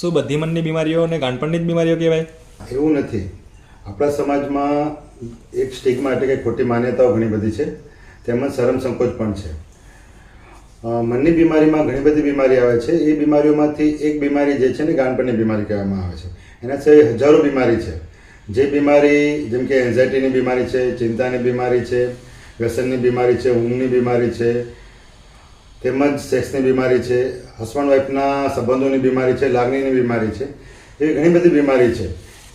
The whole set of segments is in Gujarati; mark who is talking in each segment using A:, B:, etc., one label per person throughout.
A: શું, બધી મનની બીમારીઓ અને ગાંઠપણની જ બીમારીઓ કહેવાય?
B: એવું નથી. આપણા સમાજમાં એક સ્ટિગ્મા એટલે કે ખોટી માન્યતાઓ ઘણી બધી છે. તેમજ શરમ સંકોચ પણ છે. મનની બીમારીમાં ઘણી બધી બીમારી આવે છે. એ બીમારીઓમાંથી એક બીમારી જે છે ને ગાંઠપણની બીમારી કહેવામાં આવે છે. એના સિવાય હજારો બીમારી છે. જે બીમારી, જેમ કે એન્ઝાયટીની બીમારી છે, ચિંતાની બીમારી છે, વ્યસનની બીમારી છે, ઊંઘની બીમારી છે તેમજ સેક્સની બીમારી છે, હસબન્ડ વાઈફના સંબંધોની બીમારી છે, લાગણીની બીમારી છે, એવી ઘણી બધી બીમારી છે.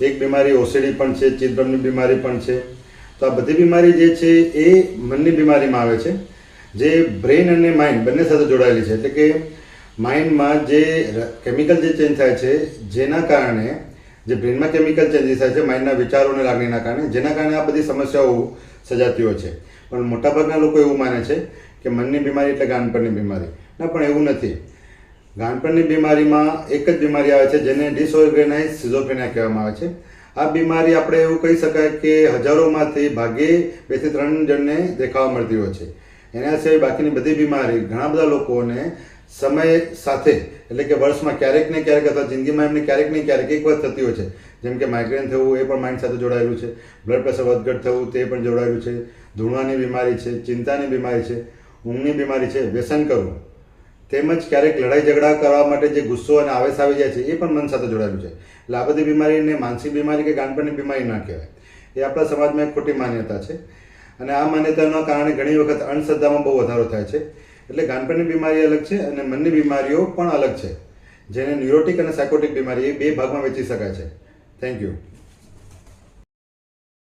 B: એક બીમારી ઓસીડી પણ છે ચિત્તભ્રમની બીમારી પણ છે. તો આ બધી બીમારી જે છે એ મનની બીમારીમાં આવે છે. જે બ્રેઇન અને માઇન્ડ બંને સાથે જોડાયેલી છે. એટલે કે માઇન્ડમાં જે કેમિકલ જે ચેન્જ થાય છે, જેના કારણે, જે બ્રેઇનમાં કેમિકલ ચેન્જીસ થાય છે, માઇન્ડના વિચારો અને લાગણીના કારણે, જેના કારણે આ બધી સમસ્યાઓ સજાતી હોય છે. પણ મોટાભાગના લોકો એવું માને છે કે મનની બીમારી એટલે ગાનપણની બીમારી. ના, પણ એવું નથી. ગાનપણની બીમારીમાં એક જ બીમારી આવે છે, જેને ડિસઓર્ગેનાઇઝ સિઝોફ્રેનિયા કહેવામાં આવે છે. આ બીમારી આપણે એવું કહી શકાય કે હજારોમાંથી ભાગે બેથી ત્રણ જણને દેખાવા મળતી હોય છે. એના સિવાય બાકીની બધી બીમારી ઘણા બધા લોકોને સમય સાથે, એટલે કે વર્ષમાં ક્યારેક ને ક્યારેક અથવા જિંદગીમાં એમને ક્યારેક ને ક્યારેક એક વખત થતી હોય છે. જેમ કે માઇગ્રેન થવું, એ પણ માઇન્ડ સાથે જોડાયેલું છે. બ્લડ પ્રેશર વધઘટ થવું, તે પણ જોડાયેલું છે. ધૂળવાની બીમારી છે, ચિંતાની બીમારી છે. ઊંઘની બીમારી છે, વ્યસન કરવું તેમજ ક્યારેક લડાઈ ઝઘડા કરવા માટે જે ગુસ્સો અને આવેશ આવી જાય છે, એ પણ મન સાથે જોડાયેલું છે. એટલે આ બધી બીમારીને માનસિક બીમારી કે ગાંઠપણની બીમારી ના કહેવાય. એ આપણા સમાજમાં એક ખોટી માન્યતા છે. અને આ માન્યતાના કારણે ઘણી વખત અંધશ્રદ્ધામાં બહુ વધારો થાય છે. એટલે ગાંઠપણની બીમારી અલગ છે અને મનની બીમારીઓ પણ અલગ છે. જેને ન્યુરોટિક અને સાયકોટિક બીમારી એ બે ભાગમાં વેચી શકાય છે. Thank you